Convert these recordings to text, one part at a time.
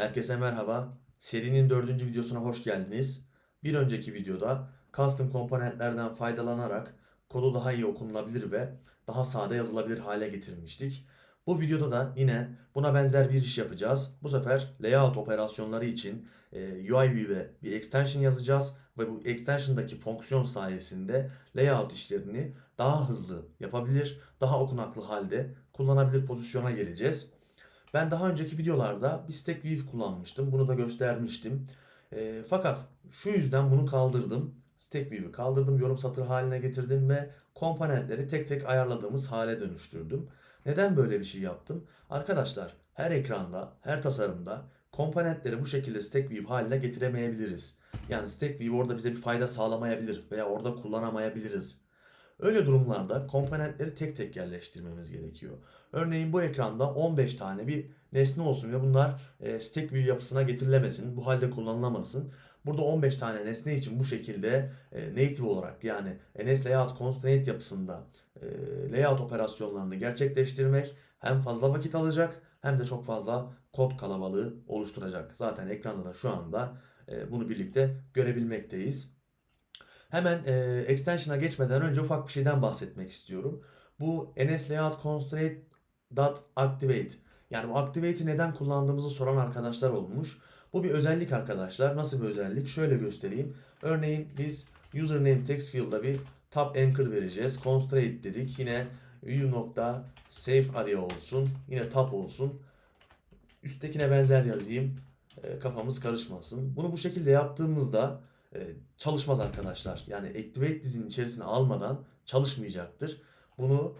Herkese merhaba. Serinin dördüncü videosuna hoş geldiniz. Bir önceki videoda custom komponentlerden faydalanarak kodu daha iyi okunulabilir ve daha sade yazılabilir hale getirmiştik. Bu videoda da yine buna benzer bir iş yapacağız. Bu sefer layout operasyonları için e, UIV'ye bir extension yazacağız ve bu extension'daki fonksiyon sayesinde layout işlerini daha hızlı yapabilir, daha okunaklı halde kullanabilir pozisyona geleceğiz. Ben daha önceki videolarda bir stack view kullanmıştım. Bunu da göstermiştim. E, fakat şu yüzden bunu kaldırdım. Stack view'u kaldırdım, yorum satır haline getirdim ve komponentleri tek tek ayarladığımız hale dönüştürdüm. Neden böyle bir şey yaptım? Arkadaşlar her ekranda, her tasarımda komponentleri bu şekilde stack view haline getiremeyebiliriz. Yani stack view orada bize bir fayda sağlamayabilir veya orada kullanamayabiliriz. Öyle durumlarda komponentleri tek tek yerleştirmemiz gerekiyor. Örneğin bu ekranda 15 tane bir nesne olsun ve bunlar e, stack view yapısına getirilemesin, bu halde kullanılamasın. Burada 15 tane nesne için bu şekilde e, native olarak yani NS Layout Constraint yapısında e, layout operasyonlarını gerçekleştirmek hem fazla vakit alacak hem de çok fazla kod kalabalığı oluşturacak. Zaten ekranda da şu anda e, bunu birlikte görebilmekteyiz. Hemen e, extension'a geçmeden önce ufak bir şeyden bahsetmek istiyorum. Bu NS yani bu activate'i neden kullandığımızı soran arkadaşlar olmuş. Bu bir özellik arkadaşlar. Nasıl bir özellik? Şöyle göstereyim. Örneğin biz username text field'a bir tab anchor vereceğiz. Constraint dedik. Yine view nokta save area olsun. Yine tab olsun. Üsttekine benzer yazayım. E, kafamız karışmasın. Bunu bu şekilde yaptığımızda çalışmaz arkadaşlar. Yani activate dizinin içerisine almadan çalışmayacaktır. Bunu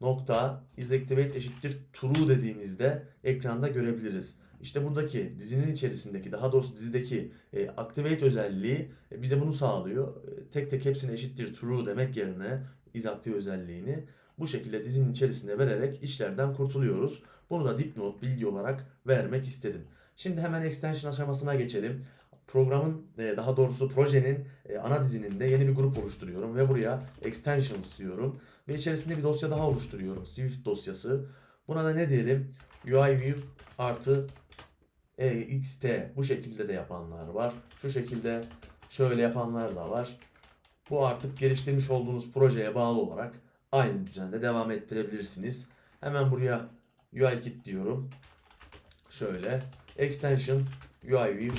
nokta isActivate eşittir true dediğimizde ekranda görebiliriz. İşte buradaki dizinin içerisindeki daha doğrusu dizideki e, activate özelliği e, bize bunu sağlıyor. E, tek tek hepsini eşittir true demek yerine isActive özelliğini bu şekilde dizinin içerisinde vererek işlerden kurtuluyoruz. Bunu da dipnot bilgi olarak vermek istedim. Şimdi hemen extension aşamasına geçelim. Programın e, daha doğrusu projenin e, ana dizininde yeni bir grup oluşturuyorum ve buraya extensions diyorum. Ve içerisinde bir dosya daha oluşturuyorum. Swift dosyası. Buna da ne diyelim? UIView artı ext bu şekilde de yapanlar var. Şu şekilde şöyle yapanlar da var. Bu artık geliştirmiş olduğunuz projeye bağlı olarak aynı düzende devam ettirebilirsiniz. Hemen buraya UIKit diyorum. Şöyle extension UIView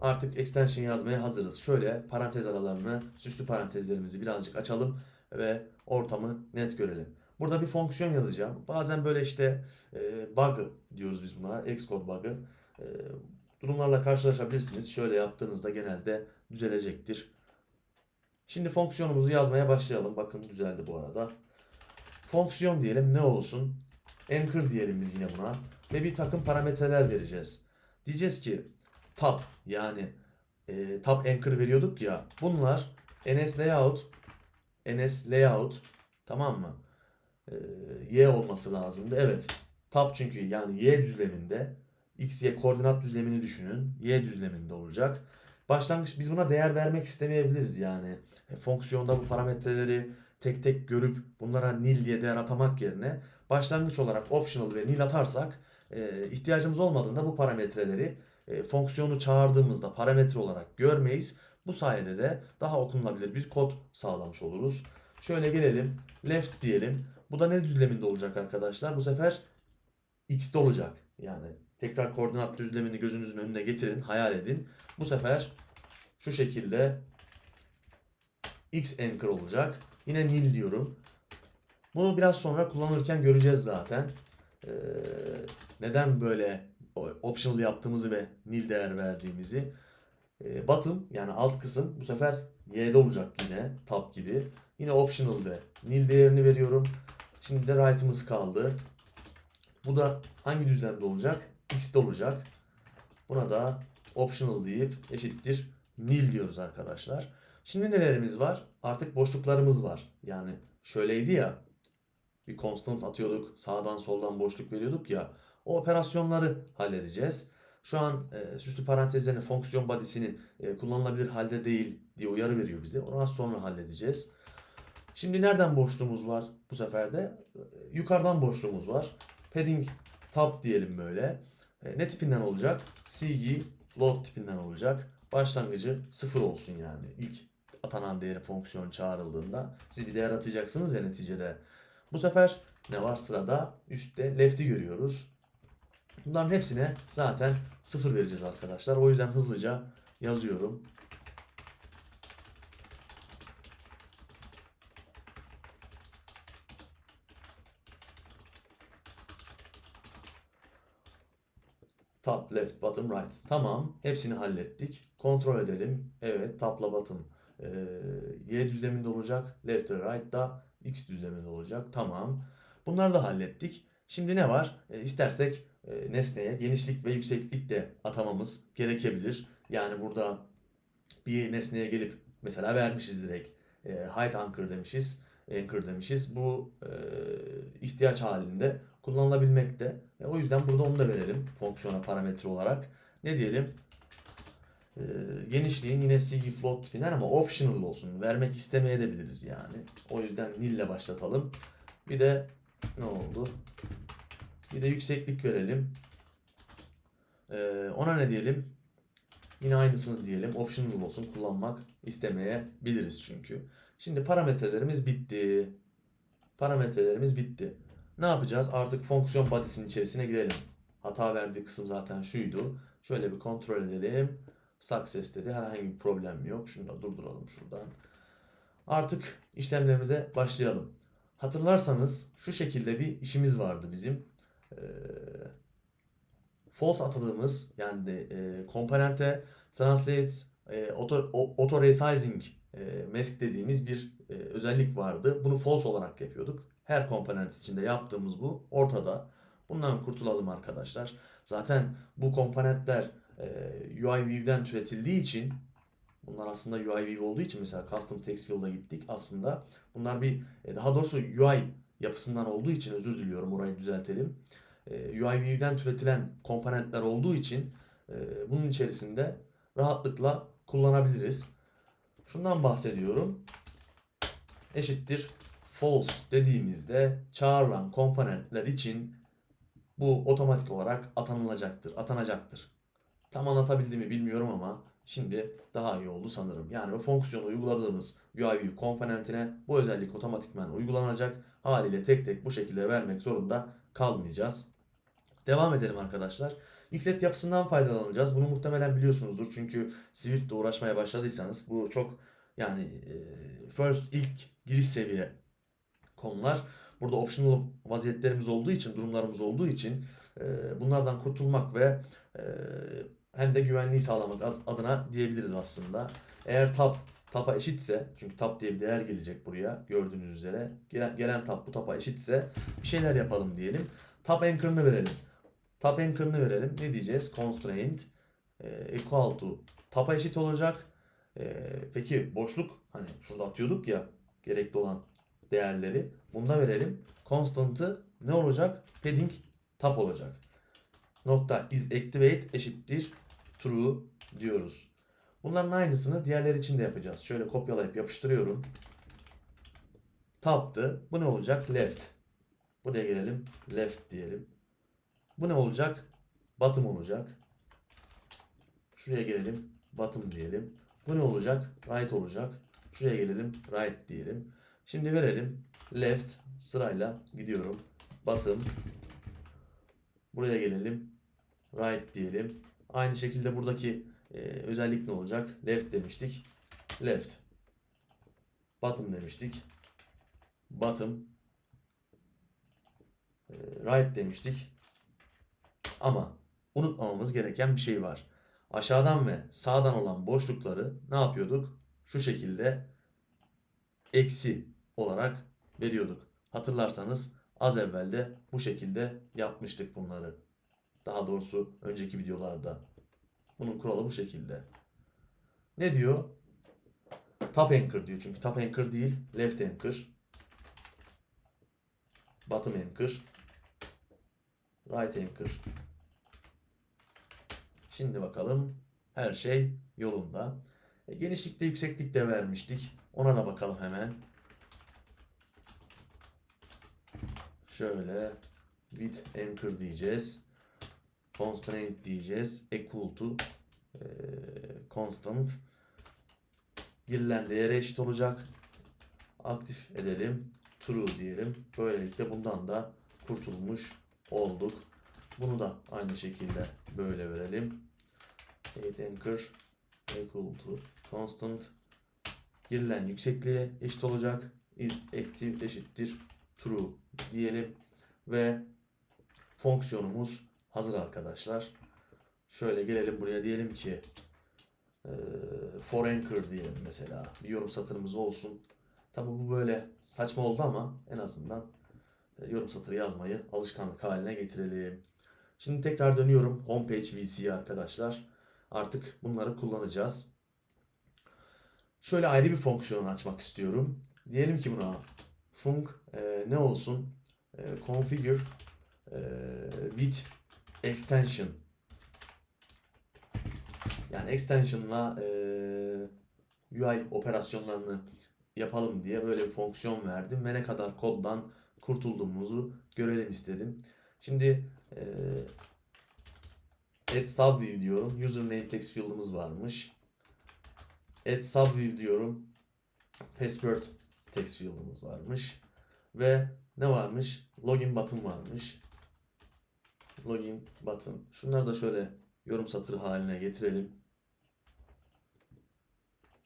artık extension yazmaya hazırız. Şöyle parantez aralarını, süslü parantezlerimizi birazcık açalım ve ortamı net görelim. Burada bir fonksiyon yazacağım. Bazen böyle işte e, bug diyoruz biz buna. Xcode bug'ı. E, durumlarla karşılaşabilirsiniz. Şöyle yaptığınızda genelde düzelecektir. Şimdi fonksiyonumuzu yazmaya başlayalım. Bakın düzeldi bu arada. Fonksiyon diyelim ne olsun? Anchor diyelim biz yine buna. Ve bir takım parametreler vereceğiz. Diyeceğiz ki tab yani e, tab anchor veriyorduk ya. Bunlar ns layout ns layout tamam mı? E, y olması lazımdı. Evet. Tab çünkü yani y düzleminde x y koordinat düzlemini düşünün. Y düzleminde olacak. Başlangıç biz buna değer vermek istemeyebiliriz yani. E, fonksiyonda bu parametreleri tek tek görüp bunlara nil diye değer atamak yerine başlangıç olarak optional ve nil atarsak e, ihtiyacımız olmadığında bu parametreleri e, fonksiyonu çağırdığımızda parametre olarak görmeyiz. Bu sayede de daha okunulabilir bir kod sağlamış oluruz. Şöyle gelelim. Left diyelim. Bu da ne düzleminde olacak arkadaşlar? Bu sefer x'te olacak. Yani tekrar koordinat düzlemini gözünüzün önüne getirin, hayal edin. Bu sefer şu şekilde x anchor olacak. Yine nil diyorum. Bunu biraz sonra kullanırken göreceğiz zaten. Ee, neden böyle optional yaptığımızı ve nil değer verdiğimizi. Ee, bottom yani alt kısım bu sefer y'de olacak yine tab gibi. Yine optional ve nil değerini veriyorum. Şimdi de right'ımız kaldı. Bu da hangi düzlemde olacak? X'de olacak. Buna da optional deyip eşittir nil diyoruz arkadaşlar. Şimdi nelerimiz var? Artık boşluklarımız var. Yani şöyleydi ya bir constant atıyorduk. Sağdan soldan boşluk veriyorduk ya. O operasyonları halledeceğiz. Şu an e, süslü parantezlerin fonksiyon body'sini e, kullanılabilir halde değil diye uyarı veriyor bize. Onu az sonra halledeceğiz. Şimdi nereden boşluğumuz var bu sefer de? E, yukarıdan boşluğumuz var. Padding tab diyelim böyle. E, ne tipinden olacak? CG load tipinden olacak. Başlangıcı sıfır olsun yani. İlk atanan değeri fonksiyon çağrıldığında siz bir değer atacaksınız ya neticede. Bu sefer ne var sırada? Üstte left'i görüyoruz. Bunların hepsine zaten sıfır vereceğiz arkadaşlar. O yüzden hızlıca yazıyorum. Top, left, bottom, right. Tamam. Hepsini hallettik. Kontrol edelim. Evet. Top'la bottom ee, Y düzleminde olacak. Left ve right da X düzleminde olacak. Tamam. Bunları da hallettik. Şimdi ne var? E, istersek e, nesneye genişlik ve yükseklik de atamamız gerekebilir. Yani burada bir nesneye gelip mesela vermişiz direkt. E, height anchor demişiz. Anchor demişiz. Bu e, ihtiyaç halinde kullanılabilmekte. E, o yüzden burada onu da verelim fonksiyona parametre olarak. Ne diyelim? E, genişliğin yine CG float tipinden ama optional olsun. Vermek istemeyebiliriz yani. O yüzden nil ile başlatalım. Bir de ne oldu? Bir de yükseklik verelim. E, ona ne diyelim? Yine aynısını diyelim. Optional olsun. Kullanmak istemeyebiliriz çünkü. Şimdi parametrelerimiz bitti. Parametrelerimiz bitti. Ne yapacağız? Artık fonksiyon body'sinin içerisine girelim. Hata verdiği kısım zaten şuydu. Şöyle bir kontrol edelim. Success dedi. Herhangi bir problem yok. Şunu da durduralım şuradan. Artık işlemlerimize başlayalım. Hatırlarsanız şu şekilde bir işimiz vardı bizim. Ee, false atadığımız yani de e, komponente translate e, auto, auto resizing e, mask dediğimiz bir e, özellik vardı. Bunu false olarak yapıyorduk. Her komponent içinde yaptığımız bu ortada. Bundan kurtulalım arkadaşlar. Zaten bu komponentler e, UI türetildiği için bunlar aslında UI olduğu için mesela Custom Text Field'a gittik. Aslında bunlar bir e, daha doğrusu UI yapısından olduğu için özür diliyorum orayı düzeltelim. E, türetilen komponentler olduğu için e, bunun içerisinde rahatlıkla kullanabiliriz. Şundan bahsediyorum. Eşittir false dediğimizde çağrılan komponentler için bu otomatik olarak atanılacaktır, atanacaktır. Tam anlatabildiğimi bilmiyorum ama şimdi daha iyi oldu sanırım. Yani bu fonksiyonu uyguladığımız UIView komponentine bu özellik otomatikman uygulanacak. Haliyle tek tek bu şekilde vermek zorunda kalmayacağız. Devam edelim arkadaşlar. Iflet yapısından faydalanacağız. Bunu muhtemelen biliyorsunuzdur. Çünkü Swift'le uğraşmaya başladıysanız bu çok yani e, first ilk giriş seviye konular. Burada optional vaziyetlerimiz olduğu için, durumlarımız olduğu için e, bunlardan kurtulmak ve e, hem de güvenliği sağlamak ad- adına diyebiliriz aslında. Eğer tab tapa eşitse, çünkü tab diye bir değer gelecek buraya gördüğünüz üzere. Gelen, gelen tab bu tapa eşitse bir şeyler yapalım diyelim. Tab anchor'ını verelim. Tab anchor'ını verelim. Ne diyeceğiz? Constraint e, equal to tapa eşit olacak. E, peki boşluk hani şurada atıyorduk ya gerekli olan değerleri. Bunda verelim. Constant'ı ne olacak? Padding tab olacak. Nokta is activate eşittir true diyoruz. Bunların aynısını diğerleri için de yapacağız. Şöyle kopyalayıp yapıştırıyorum. Tab'tı. Bu ne olacak? Left. Buraya gelelim. Left diyelim. Bu ne olacak? Bottom olacak. Şuraya gelelim. Bottom diyelim. Bu ne olacak? Right olacak. Şuraya gelelim. Right diyelim. Şimdi verelim. Left sırayla gidiyorum. Bottom. Buraya gelelim. Right diyelim. Aynı şekilde buradaki e, özellik ne olacak? Left demiştik. Left. Bottom demiştik. Bottom. E, right demiştik. Ama unutmamamız gereken bir şey var. Aşağıdan ve sağdan olan boşlukları ne yapıyorduk? Şu şekilde eksi olarak veriyorduk. Hatırlarsanız az evvel de bu şekilde yapmıştık bunları. Daha doğrusu önceki videolarda. Bunun kuralı bu şekilde. Ne diyor? Top anchor diyor çünkü top anchor değil left anchor. Bottom anchor. Right anchor. Şimdi bakalım. Her şey yolunda. E, genişlikte yükseklik de vermiştik. Ona da bakalım hemen. Şöyle with anchor diyeceğiz. Constraint diyeceğiz. Equal to e, constant girilen değere eşit olacak. Aktif edelim. True diyelim. Böylelikle bundan da kurtulmuş olduk. Bunu da aynı şekilde böyle verelim. Height anchor equal to constant girilen yüksekliğe eşit olacak. Is active eşittir true diyelim ve fonksiyonumuz hazır arkadaşlar. Şöyle gelelim buraya diyelim ki e, for anchor diyelim mesela. Bir yorum satırımız olsun. Tabi bu böyle saçma oldu ama en azından e, yorum satırı yazmayı alışkanlık haline getirelim. Şimdi tekrar dönüyorum homepage VC'ye arkadaşlar. Artık bunları kullanacağız. Şöyle ayrı bir fonksiyon açmak istiyorum. Diyelim ki buna func e, ne olsun? E, configure e, with extension. Yani extension'la e, UI operasyonlarını yapalım diye böyle bir fonksiyon verdim ve ne kadar koddan kurtulduğumuzu görelim istedim. Şimdi e, add subview diyorum. Username text field'ımız varmış. Add subview diyorum. Password text field'ımız varmış. Ve ne varmış? Login button varmış. Login button. Şunları da şöyle yorum satırı haline getirelim.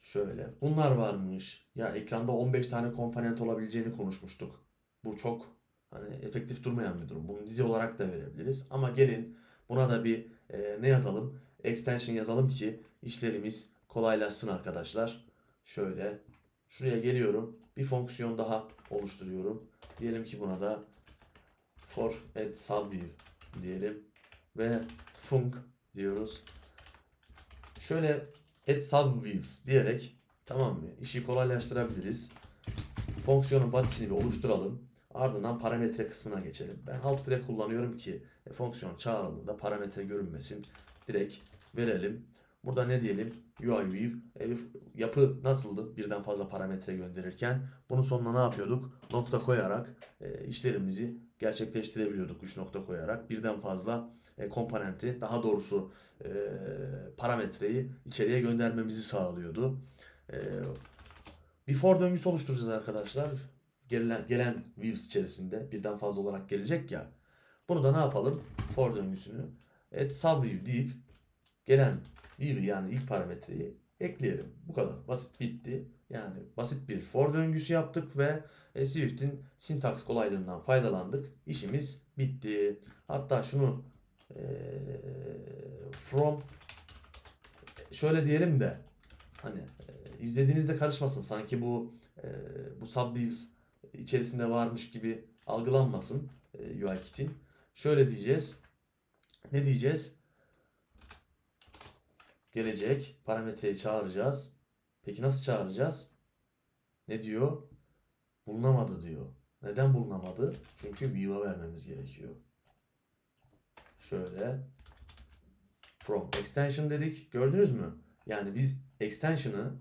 Şöyle. Bunlar varmış. Ya ekranda 15 tane komponent olabileceğini konuşmuştuk. Bu çok hani efektif durmayan bir durum. Bunu dizi olarak da verebiliriz. Ama gelin buna da bir e, ne yazalım? Extension yazalım ki işlerimiz kolaylaşsın arkadaşlar. Şöyle şuraya geliyorum. Bir fonksiyon daha oluşturuyorum. Diyelim ki buna da for add subview diyelim ve func diyoruz. Şöyle add subviews diyerek tamam mı? İşi kolaylaştırabiliriz. Fonksiyonun body'sini bir oluşturalım. Ardından parametre kısmına geçelim. Ben alt dire kullanıyorum ki e, fonksiyon çağrıldığında parametre görünmesin. Direkt verelim. Burada ne diyelim? UI view. E, yapı nasıldı? Birden fazla parametre gönderirken. Bunun sonuna ne yapıyorduk? Nokta koyarak e, işlerimizi gerçekleştirebiliyorduk. 3 nokta koyarak. Birden fazla e, komponenti daha doğrusu e, parametreyi içeriye göndermemizi sağlıyordu. E, bir for döngüsü oluşturacağız arkadaşlar. Gelen, gelen views içerisinde birden fazla olarak gelecek ya. Bunu da ne yapalım? For döngüsünü add subview deyip gelen view yani ilk parametreyi ekleyelim. Bu kadar. Basit bitti. Yani basit bir for döngüsü yaptık ve e, Swift'in sintaks kolaylığından faydalandık. İşimiz bitti. Hatta şunu e, from şöyle diyelim de hani e, izlediğinizde karışmasın. Sanki bu e, bu subviews içerisinde varmış gibi algılanmasın e, UI kit'in. Şöyle diyeceğiz. Ne diyeceğiz? Gelecek parametreyi çağıracağız. Peki nasıl çağıracağız? Ne diyor? Bulunamadı diyor. Neden bulunamadı? Çünkü view'a vermemiz gerekiyor. Şöyle from extension dedik. Gördünüz mü? Yani biz extension'ı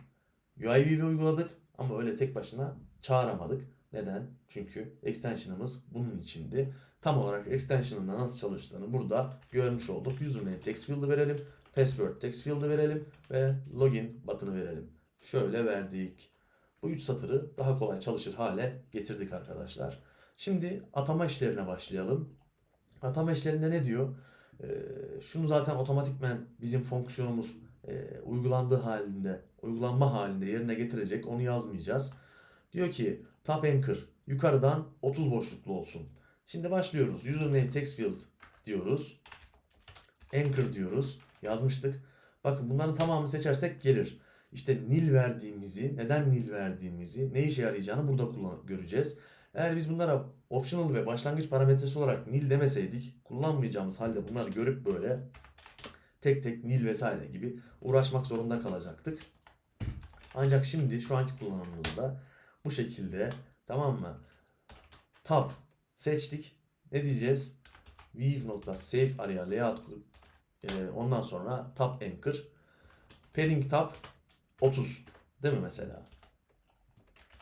UI view'e uyguladık ama öyle tek başına çağıramadık. Neden? Çünkü extension'ımız bunun içindi. Tam olarak extension'ın da nasıl çalıştığını burada görmüş olduk. Username text field'ı verelim. Password text field'ı verelim ve login button'ı verelim. Şöyle verdik. Bu üç satırı daha kolay çalışır hale getirdik arkadaşlar. Şimdi atama işlerine başlayalım. Atama işlerinde ne diyor? Ee, şunu zaten otomatikmen bizim fonksiyonumuz e, uygulandığı halinde, uygulanma halinde yerine getirecek. Onu yazmayacağız. Diyor ki top anchor yukarıdan 30 boşluklu olsun. Şimdi başlıyoruz. Username text field diyoruz. Anchor diyoruz. Yazmıştık. Bakın bunların tamamını seçersek gelir. İşte nil verdiğimizi, neden nil verdiğimizi, ne işe yarayacağını burada kullan göreceğiz. Eğer biz bunlara optional ve başlangıç parametresi olarak nil demeseydik, kullanmayacağımız halde bunları görüp böyle tek tek nil vesaire gibi uğraşmak zorunda kalacaktık. Ancak şimdi şu anki kullanımımızda bu şekilde tamam mı? Tab seçtik. Ne diyeceğiz? Weave.save araya layout e, ondan sonra tab anchor padding tab 30 değil mi mesela?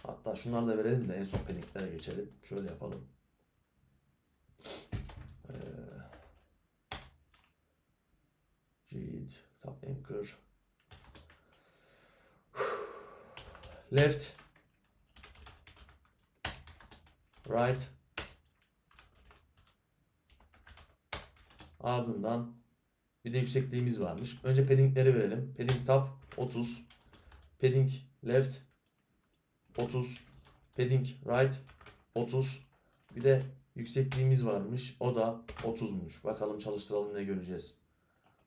Hatta şunları da verelim de en son paddinglere geçelim. Şöyle yapalım. Ee, Read, Tab Anchor. Left. Right. Ardından bir de yüksekliğimiz varmış. Önce paddingleri verelim. Padding tab 30. Padding left 30. Padding right 30. Bir de yüksekliğimiz varmış. O da 30'muş. Bakalım çalıştıralım ne göreceğiz.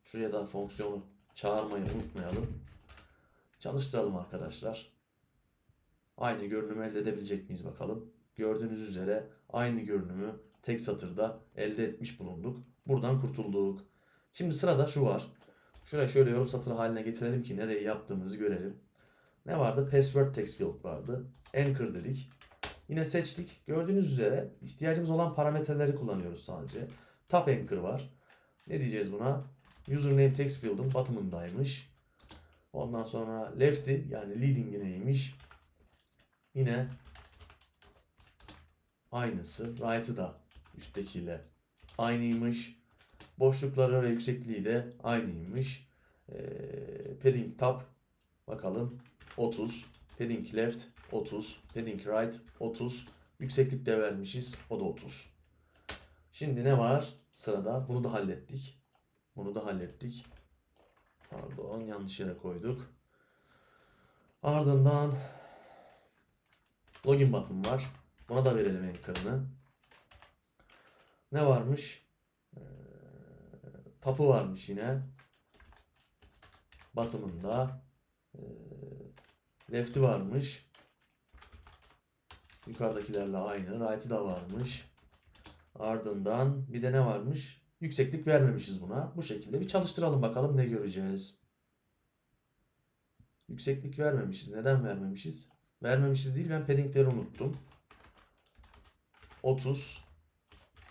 Şuraya da fonksiyonu çağırmayı unutmayalım. Çalıştıralım arkadaşlar. Aynı görünümü elde edebilecek miyiz bakalım. Gördüğünüz üzere aynı görünümü tek satırda elde etmiş bulunduk. Buradan kurtulduk. Şimdi sırada şu var. Şuraya şöyle yorum satırı haline getirelim ki nereye yaptığımızı görelim. Ne vardı? Password text field vardı. Anchor dedik. Yine seçtik. Gördüğünüz üzere ihtiyacımız olan parametreleri kullanıyoruz sadece. Top Anchor var. Ne diyeceğiz buna? Username text field'ın bottom'ındaymış. Ondan sonra lefty yani leading'i neymiş? Yine aynısı. Right'ı da üsttekiyle aynıymış. Boşlukları ve yüksekliği de aynıymış. Ee, padding top bakalım 30. Padding left 30. Padding right 30. Yükseklik de vermişiz. O da 30. Şimdi ne var? Sırada bunu da hallettik. Bunu da hallettik. Pardon yanlış yere koyduk. Ardından login button var. Buna da verelim anchor'ını. Ne varmış? Ee, tapu varmış yine. Bottom'ında. Ee, left'i varmış. Yukarıdakilerle aynı. Right'ı da varmış. Ardından bir de ne varmış? Yükseklik vermemişiz buna. Bu şekilde bir çalıştıralım bakalım ne göreceğiz. Yükseklik vermemişiz. Neden vermemişiz? Vermemişiz değil ben paddingleri unuttum. 30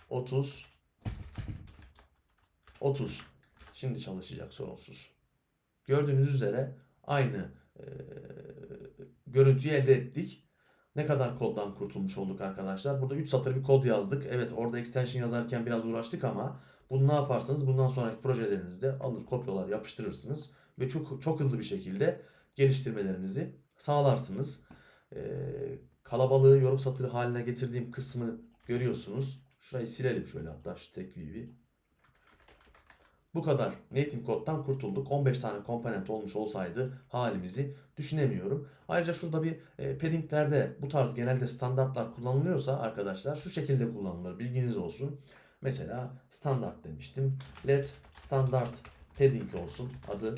30 30 Şimdi çalışacak sorunsuz. Gördüğünüz üzere aynı e, görüntüyü elde ettik. Ne kadar koddan kurtulmuş olduk arkadaşlar? Burada 3 satır bir kod yazdık. Evet orada extension yazarken biraz uğraştık ama bunu ne yaparsanız bundan sonraki projelerinizde alır kopyalar yapıştırırsınız ve çok çok hızlı bir şekilde geliştirmelerinizi sağlarsınız. Ee, kalabalığı yorum satırı haline getirdiğim kısmı görüyorsunuz. Şurayı silelim şöyle hatta şu tek view'i. Bu kadar native koddan kurtulduk. 15 tane komponent olmuş olsaydı halimizi düşünemiyorum. Ayrıca şurada bir e, paddinglerde bu tarz genelde standartlar kullanılıyorsa arkadaşlar şu şekilde kullanılır. Bilginiz olsun. Mesela standart demiştim. Let standart padding olsun adı.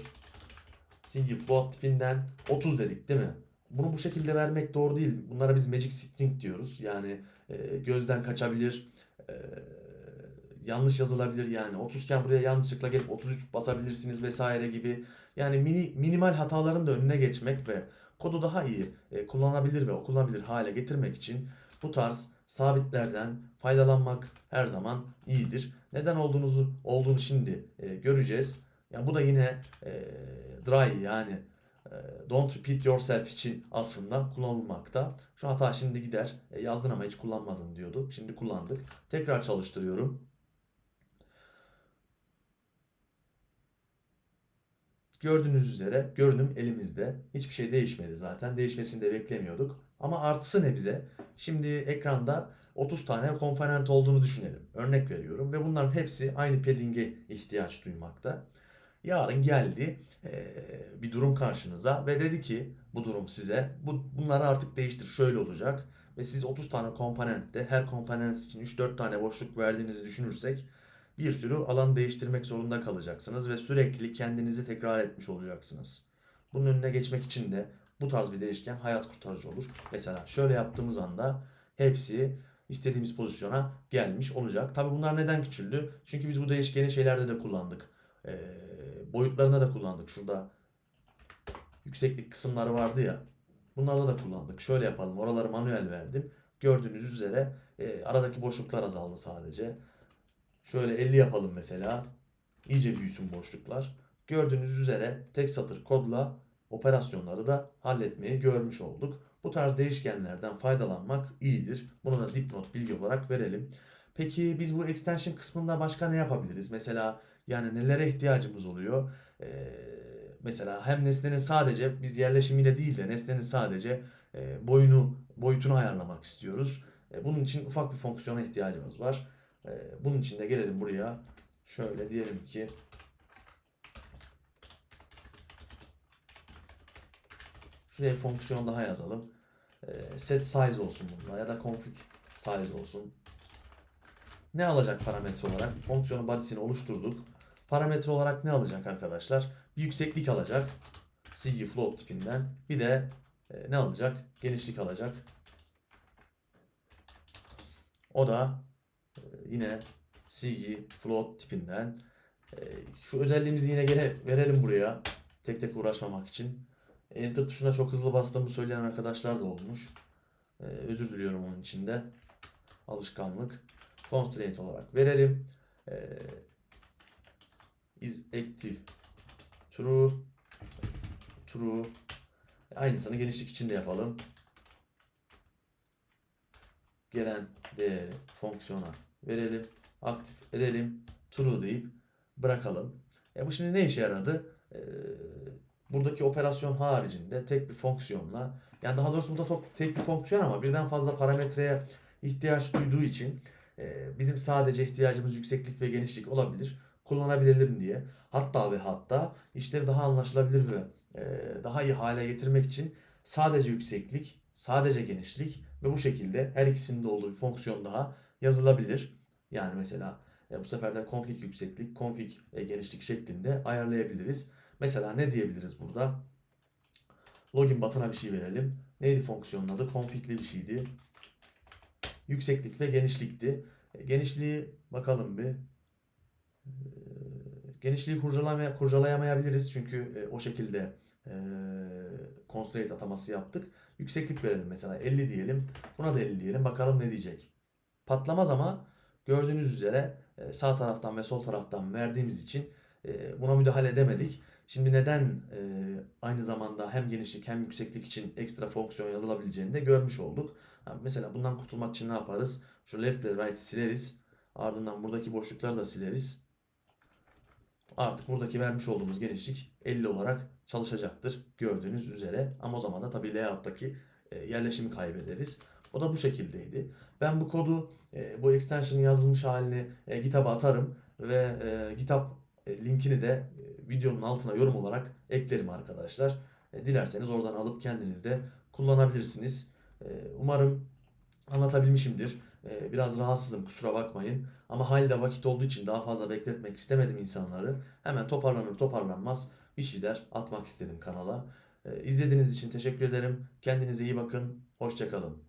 Single float tipinden 30 dedik değil mi? Bunu bu şekilde vermek doğru değil. Bunlara biz magic string diyoruz. Yani e, gözden kaçabilir. E, yanlış yazılabilir yani. 30 iken buraya yanlışlıkla gelip 33 basabilirsiniz vesaire gibi. Yani mini, minimal hataların da önüne geçmek ve kodu daha iyi e, kullanabilir ve okunabilir hale getirmek için bu tarz sabitlerden faydalanmak her zaman iyidir. Neden olduğunuzu olduğunu şimdi e, göreceğiz. Yani bu da yine e, dry yani e, don't repeat yourself için aslında kullanılmakta. Şu hata şimdi gider. E, yazdın ama hiç kullanmadın diyordu. Şimdi kullandık. Tekrar çalıştırıyorum. Gördüğünüz üzere görünüm elimizde. Hiçbir şey değişmedi zaten. Değişmesini de beklemiyorduk. Ama artısı ne bize? Şimdi ekranda 30 tane komponent olduğunu düşünelim. Örnek veriyorum ve bunların hepsi aynı padding'e ihtiyaç duymakta. Yarın geldi bir durum karşınıza ve dedi ki bu durum size bu, bunları artık değiştir şöyle olacak ve siz 30 tane komponentte her komponent için 3-4 tane boşluk verdiğinizi düşünürsek bir sürü alan değiştirmek zorunda kalacaksınız ve sürekli kendinizi tekrar etmiş olacaksınız. Bunun önüne geçmek için de bu tarz bir değişken hayat kurtarıcı olur. Mesela şöyle yaptığımız anda hepsi istediğimiz pozisyona gelmiş olacak. Tabi bunlar neden küçüldü? Çünkü biz bu değişkeni şeylerde de kullandık. Ee, boyutlarına da kullandık. Şurada yükseklik kısımları vardı ya. Bunlarda da kullandık. Şöyle yapalım. Oraları manuel verdim. Gördüğünüz üzere e, aradaki boşluklar azaldı sadece. Şöyle 50 yapalım mesela. İyice büyüsün boşluklar. Gördüğünüz üzere tek satır kodla operasyonları da halletmeyi görmüş olduk. Bu tarz değişkenlerden faydalanmak iyidir. Bunu da dipnot bilgi olarak verelim. Peki biz bu extension kısmında başka ne yapabiliriz? Mesela Yani nelere ihtiyacımız oluyor? Ee, mesela hem nesnenin sadece biz yerleşimiyle değil de nesnenin sadece e, boyunu boyutunu ayarlamak istiyoruz. E, bunun için ufak bir fonksiyona ihtiyacımız var. E, bunun için de gelelim buraya. Şöyle diyelim ki şuraya fonksiyon daha yazalım. E, set size olsun bunda ya da config size olsun. Ne alacak parametre olarak? Fonksiyonun body'sini oluşturduk. Parametre olarak ne alacak arkadaşlar? Bir yükseklik alacak. CG float tipinden. Bir de e, ne alacak? Genişlik alacak. O da yine CG float tipinden. E, şu özelliğimizi yine gene verelim buraya. Tek tek uğraşmamak için. Enter tuşuna çok hızlı bastığımı söyleyen arkadaşlar da olmuş. E, özür diliyorum onun için de. Alışkanlık. Constraint olarak verelim. E, is active true true aynısını genişlik için de yapalım. Gelen değeri fonksiyona verelim. Aktif edelim. True deyip bırakalım. E bu şimdi ne işe yaradı? E, buradaki operasyon haricinde tek bir fonksiyonla yani daha doğrusu burada tek bir fonksiyon ama birden fazla parametreye ihtiyaç duyduğu için e, bizim sadece ihtiyacımız yükseklik ve genişlik olabilir. Kullanabilelim diye. Hatta ve hatta işleri daha anlaşılabilir ve e, daha iyi hale getirmek için sadece yükseklik, sadece genişlik ve bu şekilde her ikisinin de olduğu bir fonksiyon daha yazılabilir. Yani mesela e, bu sefer de config yükseklik, config e, genişlik şeklinde ayarlayabiliriz. Mesela ne diyebiliriz burada? Login button'a bir şey verelim. Neydi fonksiyonun adı? Config'li bir şeydi. Yükseklik ve genişlikti. E, genişliği bakalım bir. Genişliği kurcalamaya, kurcalayamayabiliriz çünkü o şekilde e, constraint ataması yaptık. Yükseklik verelim mesela 50 diyelim. Buna da 50 diyelim. Bakalım ne diyecek. Patlamaz ama gördüğünüz üzere e, sağ taraftan ve sol taraftan verdiğimiz için e, buna müdahale edemedik. Şimdi neden e, aynı zamanda hem genişlik hem yükseklik için ekstra fonksiyon yazılabileceğini de görmüş olduk. Mesela bundan kurtulmak için ne yaparız? Şu left ile right'i sileriz. Ardından buradaki boşlukları da sileriz. Artık buradaki vermiş olduğumuz genişlik 50 olarak çalışacaktır gördüğünüz üzere. Ama o zaman da tabii layout'taki yerleşimi kaybederiz. O da bu şekildeydi. Ben bu kodu, e, bu extension'ın yazılmış halini e, GitHub'a atarım ve e, GitHub linkini de videonun altına yorum olarak eklerim arkadaşlar. Dilerseniz oradan alıp kendiniz de kullanabilirsiniz. Umarım anlatabilmişimdir. Biraz rahatsızım kusura bakmayın. Ama halde vakit olduğu için daha fazla bekletmek istemedim insanları. Hemen toparlanır toparlanmaz bir şeyler atmak istedim kanala. E, izlediğiniz için teşekkür ederim. Kendinize iyi bakın. Hoşçakalın.